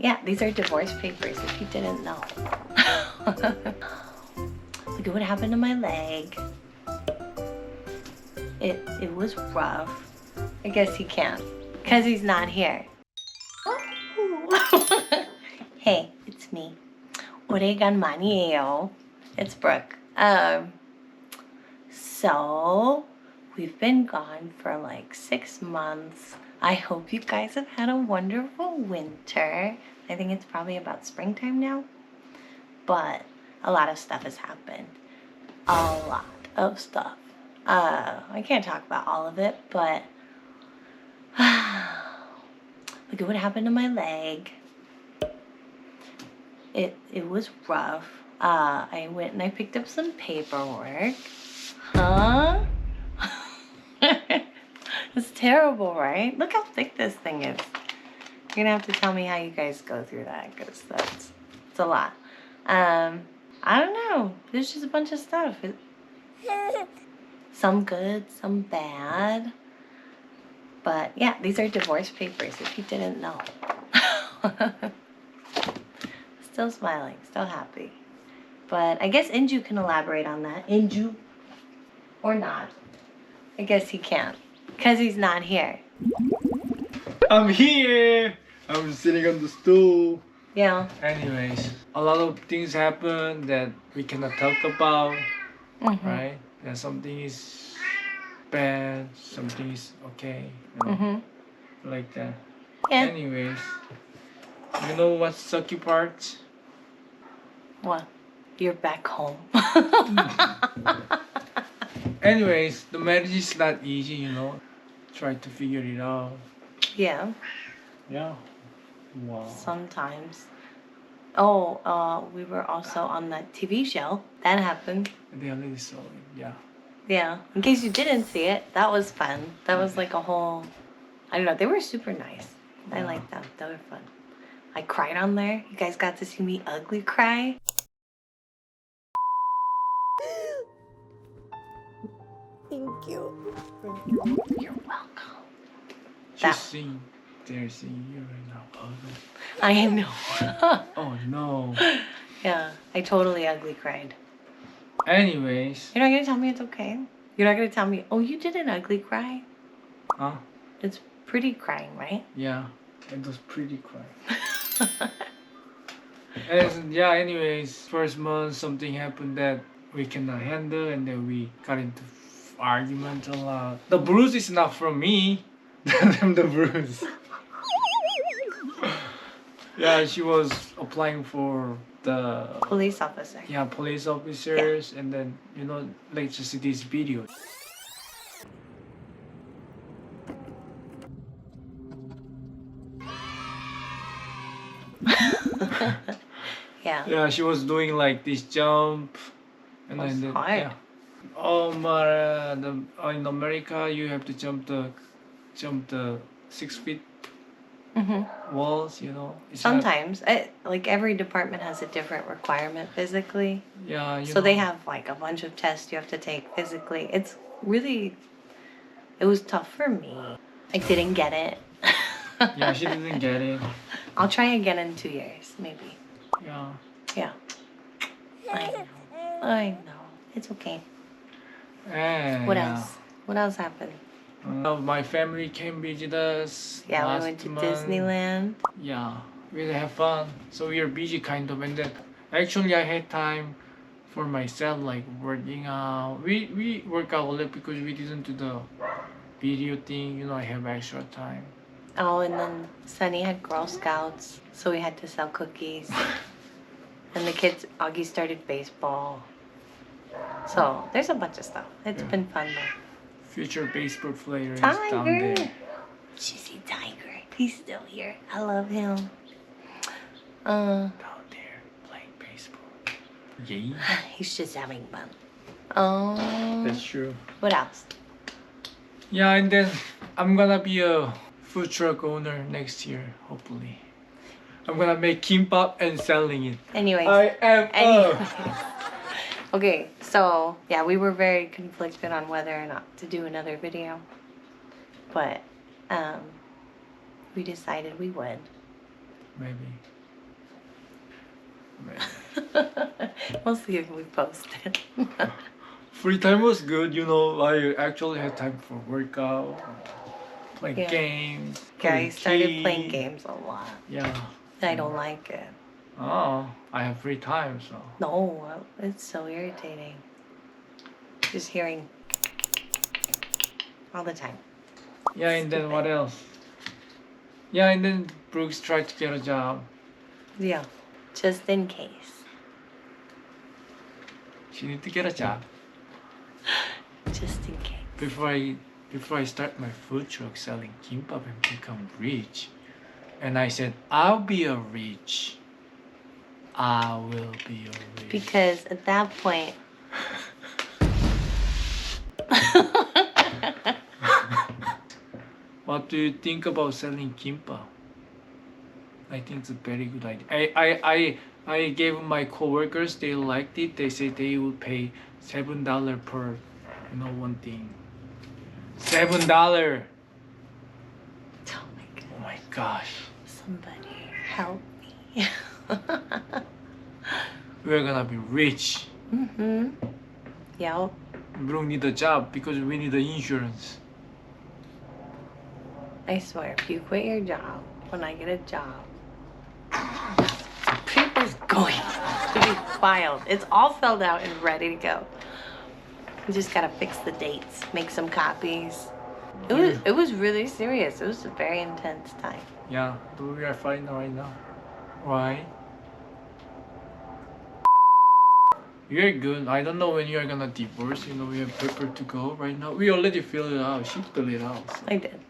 Yeah, these are divorce papers if you didn't know. Look at what happened to my leg. It, it was rough. I guess he can't because he's not here. hey, it's me. Oregon Manio. It's Brooke. Um, so we've been gone for like six months. I hope you guys have had a wonderful winter. I think it's probably about springtime now. But a lot of stuff has happened. A lot of stuff. Uh, I can't talk about all of it, but look at what happened to my leg. It it was rough. Uh, I went and I picked up some paperwork. Huh? Terrible, right? Look how thick this thing is. You're gonna have to tell me how you guys go through that, because that's it's a lot. Um, I don't know. There's just a bunch of stuff. It, some good, some bad. But yeah, these are divorce papers if you didn't know. still smiling, still happy. But I guess Inju can elaborate on that. Inju. Or not. I guess he can't. Because he's not here. I'm here. I'm sitting on the stool. Yeah. Anyways, a lot of things happen that we cannot talk about, Mhm. right? And something is bad, something is okay, you know, Mhm. like that. Yeah. Anyways, you know what's sucky part? What? You're back home. Anyways, the marriage is not easy, you know. Try to figure it out. yeah. Yeah. Wow. Sometimes. Oh, uh, we were also on that TV show. That happened. They already saw it. Yeah. Yeah. In case you didn't see it, that was fun. That was like a whole. I don't know. They were super nice. I Yeah. like them. They were fun. I cried on there. You guys got to see me ugly cry. Thank you. You're welcome. She's That- seeing, they're seeing you right now. Ugly. I know. Oh no. yeah, I totally ugly cried. Anyways, You're not gonna tell me it's okay. You're not gonna tell me, oh, you did an ugly cry. huh? It's pretty crying, right? Yeah, it was pretty crying. and yeah, anyways, first month something happened that we cannot handle, and then we got into f- argument a lot. The bruise is not from me. I'm the bruise. yeah, she was applying for the Police officer. yeah police officers, and then you know, let's just see this video. Yeah. Yeah, she was doing like this jump, and then the- hard. yeah. Oh, but uh, the, uh, in America you have to jump the jump the six feet hmm walls. You know. It's Sometimes, it, like every department has a different requirement physically. yeah. You So they have like a bunch of tests you have to take physically. It's really, it was tough for me. I didn't get it. Yeah, she didn't get it. I'll try again in two years, maybe. Yeah. Yeah. I know. I know. It's okay. And, What yeah. else? What else happened? Uh, my family came visit us. Yeah, last we went to month. Disneyland. Yeah, we have fun. So we are busy kind of, and then actually I had time for myself, like working out. We we work out a lot because we didn't do the video thing. You know, I have extra time. Oh, and then Sunny had Girl Scouts, so we had to sell cookies. and the kids, Augie started baseball. So there's a bunch of stuff. It's Yeah. been fun though. Future baseball player is down Tiger! there. Chizzy Tiger. He's still here. I love him. Uh, Down there playing baseball. Yeah, he's just having fun. Oh, that's true. what else? Yeah, and then I'm gonna be a food truck owner next year, hopefully. I'm gonna make kimbap and selling it. Anyways. I am Anyways. Okay, so yeah, we were very conflicted on whether or not to do another video. But um we decided we would. maybe. Maybe. we'll see if we post it. Free time was good, you know. I actually had time for workout, play Yeah. games. yeah, I started playing games a lot. Yeah. I don't like it. Oh, I have free time, so. No, it's so irritating. Just hearing all the time. Yeah, and then what else? Yeah, and then Brooks tried to get a job. Yeah, just in case. She need to get a job Just in case. before I before I start my food truck selling kimbap and become rich. And I said, I'll be a rich. I will be rich. Because at that point. What do you think about selling kimbap? I think it's a very good idea. I, I, I, I gave my coworkers, they liked it. They said they would pay seven dollar per, you know, one thing. Seven dollar. oh my god. Oh my gosh. Somebody help me. We're gonna be rich. mm-hmm. Yeah. We don't need a job because we need the insurance. I swear, if you quit your job, when I get a job, paper's going to be filed. It's all filled out and ready to go. We just gotta fix the dates, make some copies. It was it was really serious. It was a very intense time. Yeah, but we are fine right now. Why? You're good. I don't know when you're gonna divorce. You know, we have paper to go right now. We already filled it out. She filled it out. so- I did.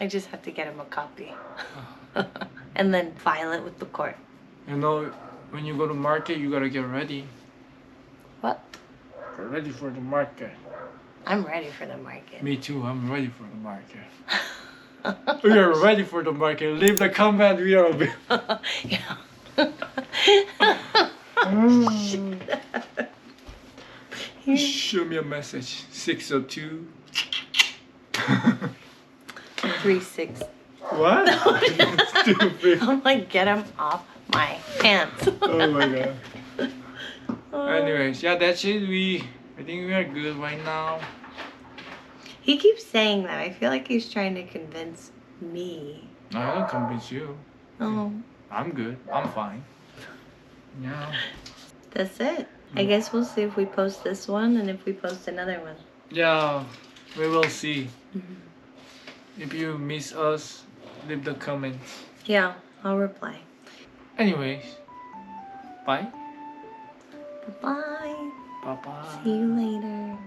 I just have to get him a copy. and then file it with the court. You know, when you go to market, you gotta get ready. What? Get ready for the market. I'm ready for the market. Me too. I'm ready for the market. we are ready for the market. Leave the comment. We are. Mm. Show me a message. Six oh two. Three six. What? Stupid. I'm like, get him off my pants. Oh my god. Anyways, yeah, that's it. We, I think we are good right now. He keeps saying that. I feel like he's trying to convince me. I don't convince you. Oh, I'm good. I'm fine. Yeah. that's it. I Mm. guess we'll see if we post this one and if we post another one. Yeah, we will see. Mhm. If you miss us, leave the comments. Yeah, I'll reply. Anyways, bye. Bye. Bye bye. See you later.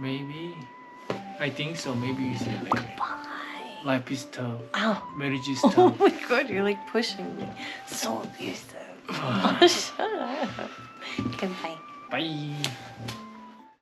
Maybe. I think so. Maybe you see you later. Bye. Life is tough. Ow. Marriage is Oh my god, you're like pushing me. So abusive. Shut up. Okay, bye. Bye.